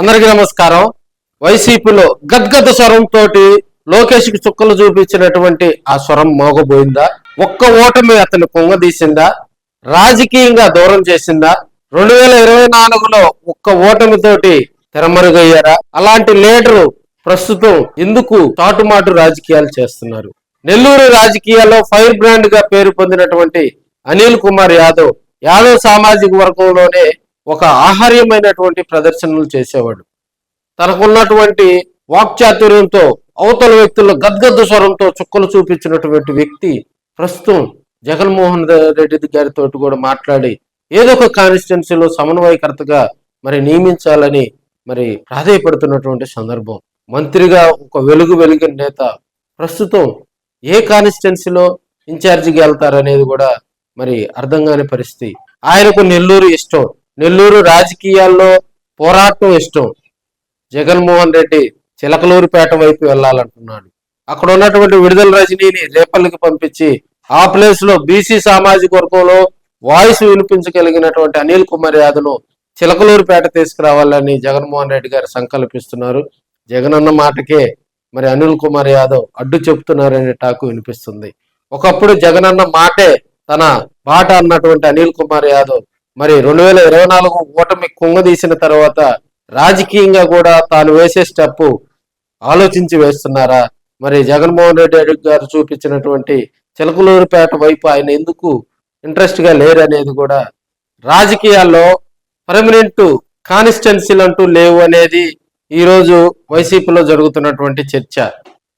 అందరికీ నమస్కారం. వైసీపీలో గద్గద స్వరంతో లోకేష్కి చుక్కలు చూపించినటువంటి ఆ స్వరం మోగబోయిందా? ఒక్క ఓటమి అతను కొంగదీసిందా రాజకీయంగా దూరం చేసిందా? రెండు వేల ఇరవై నాలుగులో ఒక్క ఓటమితోటి తెరమరుగయ్యారా? అలాంటి లీడరు ప్రస్తుతం ఎందుకు తాటుమాటు రాజకీయాలు చేస్తున్నారు? నెల్లూరు రాజకీయాల్లో ఫైర్ బ్రాండ్గా పేరు పొందినటువంటి అనిల్ కుమార్ యాదవ్ యాదవ్ సామాజిక వర్గంలోనే ఒక ఆహార్యమైనటువంటి ప్రదర్శనలు చేసేవాడు. తనకున్నటువంటి వాక్చాతుర్యంతో అవతల వ్యక్తుల గద్గద్ద స్వరంతో చుక్కలు చూపించినటువంటి వ్యక్తి ప్రస్తుతం జగన్మోహన్ రెడ్డి గారితో కూడా మాట్లాడి ఏదో ఒక కాన్స్టిట్యున్సీలో సమన్వయకర్తగా మరి నియమించాలని మరి ప్రాధాయపడుతున్నటువంటి సందర్భం. మంత్రిగా ఒక వెలుగు వెలిగిన నేత ప్రస్తుతం ఏ కాన్స్టిట్యున్సీలో ఇన్ఛార్జిగా వెళ్తారనేది కూడా మరి అర్థం కాని పరిస్థితి. ఆయనకు నెల్లూరు ఇష్టం. నెల్లూరు రాజకీయాల్లో పోరాటం ఇష్టం. జగన్మోహన్ రెడ్డి చిలకలూరుపేట వైపు వెళ్ళాలంటున్నాడు. అక్కడ ఉన్నటువంటి విడుదల రజనీని రేపల్లికి పంపించి ఆ ప్లేస్లో బీసీ సామాజిక వర్గంలో వాయిస్ వినిపించగలిగినటువంటి అనిల్ కుమార్ యాదవ్ను చిలకలూరుపేట తీసుకురావాలని జగన్మోహన్ రెడ్డి గారు సంకల్పిస్తున్నారు. జగన్ అన్న మాటకే మరి అనిల్ కుమార్ యాదవ్ అడ్డు చెప్తున్నారనే టాకు వినిపిస్తుంది. ఒకప్పుడు జగన్ అన్న మాటే తన బాట అన్నటువంటి అనిల్ కుమార్ యాదవ్ మరి రెండు వేల ఇరవై నాలుగు ఓటమి కుంగదీసిన తర్వాత రాజకీయంగా కూడా తాను వేసే స్టెప్ ఆలోచించి వేస్తున్నారా? మరి జగన్మోహన్ రెడ్డి గారు చూపించినటువంటి చిలకలూరుపేట వైపు ఆయన ఎందుకు ఇంట్రెస్ట్గా లేరనేది లేరు అనేది కూడా రాజకీయాల్లో పర్మనెంట్ కాన్స్టెన్సీలు అంటూ లేవు అనేది ఈరోజు వైసీపీలో జరుగుతున్నటువంటి చర్చ.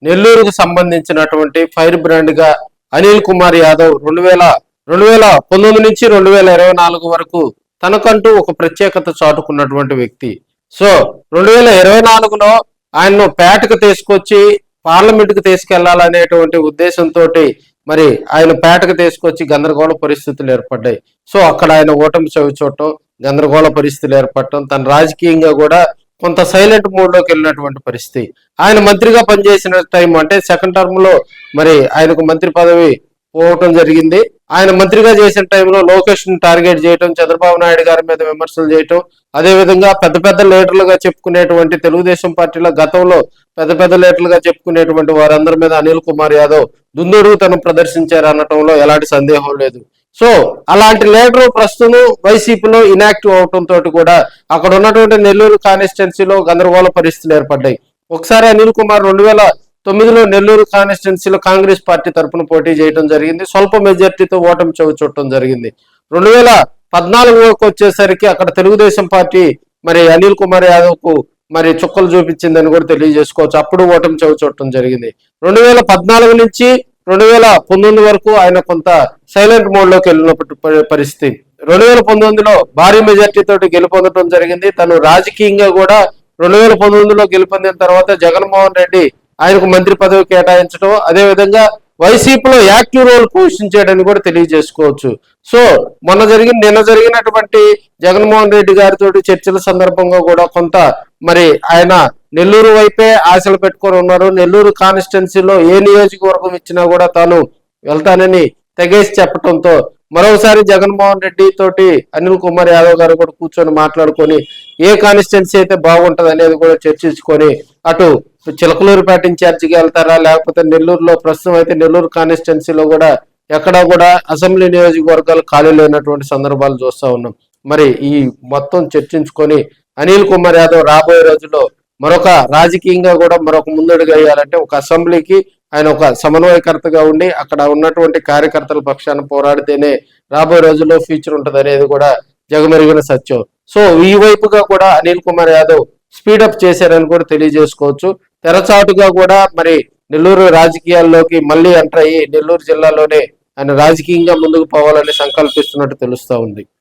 నెల్లూరుకు సంబంధించినటువంటి ఫైర్ బ్రాండ్గా అనిల్ కుమార్ యాదవ్ రెండు వేల రెండు వేల పంతొమ్మిది నుంచి రెండు వేల ఇరవై నాలుగు వరకు తనకంటూ ఒక ప్రత్యేకత చాటుకున్నటువంటి వ్యక్తి. సో రెండు వేల ఇరవై నాలుగులో ఆయన్ను పేటకు తీసుకొచ్చి పార్లమెంటుకు తీసుకెళ్ళాలనేటువంటి ఉద్దేశంతో మరి ఆయన పేటకు తీసుకొచ్చి గందరగోళ పరిస్థితులు ఏర్పడ్డాయి. సో అక్కడ ఆయన ఓటమి చవి చూడటం గందరగోళ పరిస్థితులు ఏర్పడటం తన రాజకీయంగా కూడా కొంత సైలెంట్ మోడ్లోకి వెళ్ళినటువంటి పరిస్థితి. ఆయన మంత్రిగా పనిచేసిన టైం అంటే సెకండ్ టర్మ్లో మరి ఆయనకు మంత్రి పదవి పోవటం జరిగింది. ఆయన మంత్రిగా చేసిన టైంలో లోకేష్ని టార్గెట్ చేయటం చంద్రబాబు నాయుడు గారి మీద విమర్శలు చేయటం అదే విధంగా పెద్ద పెద్ద లీడర్లుగా చెప్పుకునేటువంటి తెలుగుదేశం పార్టీలో గతంలో పెద్ద పెద్ద లీడర్లుగా చెప్పుకునేటువంటి వారందరి మీద అనిల్ కుమార్ యాదవ్ దుందుడుగుతనం ప్రదర్శించారు అనటంలో ఎలాంటి సందేహం లేదు. సో అలాంటి లీడరు ప్రస్తుతం వైసీపీలో ఇనాక్టివ్ అవటం తోటి కూడా అక్కడ ఉన్నటువంటి నెల్లూరు కాన్స్టిట్యున్సీలో గందరగోళ పరిస్థితులు ఏర్పడ్డాయి. ఒకసారి అనిల్ కుమార్ రెండు వేల తొమ్మిదిలో నెల్లూరు కాన్స్టిట్యున్సీలో కాంగ్రెస్ పార్టీ తరపున పోటీ చేయడం జరిగింది. స్వల్ప మెజార్టీతో ఓటమి చవి చూడటం జరిగింది. రెండు వేల పద్నాలుగులోకి వచ్చేసరికి అక్కడ తెలుగుదేశం పార్టీ మరి అనిల్ కుమార్ యాదవ్కు మరి చుక్కలు చూపించిందని కూడా తెలియజేసుకోవచ్చు. అప్పుడు ఓటమి చవి చూడటం జరిగింది. రెండు వేల పద్నాలుగు నుంచి రెండు వేల పంతొమ్మిది వరకు ఆయన కొంత సైలెంట్ మోడ్లోకి వెళ్ళినప్పుడు పరిస్థితి. రెండు వేల పంతొమ్మిదిలో భారీ మెజార్టీ తోటి గెలుపొందడం జరిగింది. తను రాజకీయంగా కూడా రెండు వేల పంతొమ్మిదిలో గెలుపొందిన తర్వాత జగన్మోహన్ రెడ్డి ఆయనకు మంత్రి పదవి కేటాయించడం అదే విధంగా వైసీపీలో యాక్టివ్ రోల్ పోషించాడని కూడా తెలియజేసుకోవచ్చు. సో మొన్న జరిగిన నిన్న జరిగినటువంటి జగన్మోహన్ రెడ్డి గారితో చర్చల సందర్భంగా కూడా కొంత మరి ఆయన నెల్లూరు వైపే ఆశలు పెట్టుకొని ఉన్నారు. నెల్లూరు కాన్స్టిట్యున్సీలో ఏ నియోజకవర్గం ఇచ్చినా కూడా తాను వెళ్తానని తెగేసి చెప్పడంతో మరోసారి జగన్మోహన్ రెడ్డి తోటి అనిల్ కుమార్ యాదవ్ గారు కూడా కూర్చొని మాట్లాడుకొని ఏ కాన్స్టిట్యున్సీ అయితే బాగుంటది అనేది కూడా చర్చించుకొని అటు చిలకలూరుపేట ఇన్ఛార్జిగా వెళ్తారా? లేకపోతే నెల్లూరులో ప్రస్తుతం అయితే నెల్లూరు కాన్స్టిట్యున్సీలో కూడా ఎక్కడా కూడా అసెంబ్లీ నియోజకవర్గాలు ఖాళీ లేనటువంటి సందర్భాలు చూస్తా ఉన్నాం. మరి ఈ మొత్తం చర్చించుకొని అనిల్ కుమార్ యాదవ్ రాబోయే రోజుల్లో మరొక రాజకీయంగా కూడా మరొక ముందడుగు వేయాలంటే ఒక అసెంబ్లీకి ఆయన ఒక సమన్వయకర్తగా ఉండి అక్కడ ఉన్నటువంటి కార్యకర్తల పక్షాన పోరాడితేనే రాబోయే రోజుల్లో ఫ్యూచర్ ఉంటుంది అనేది కూడా జగమెరిగిన సత్యం. సో ఈ వైపుగా కూడా అనిల్ కుమార్ యాదవ్ స్పీడప్ చేశారని కూడా తెలియజేసుకోవచ్చు. తెరచాటుగా కూడా మరి నెల్లూరు రాజకీయాల్లోకి మళ్ళీ ఎంటర్ అయ్యి నెల్లూరు జిల్లాలోనే ఆయన రాజకీయంగా ముందుకు పోవాలని సంకల్పిస్తున్నట్టు తెలుస్తూ ఉంది.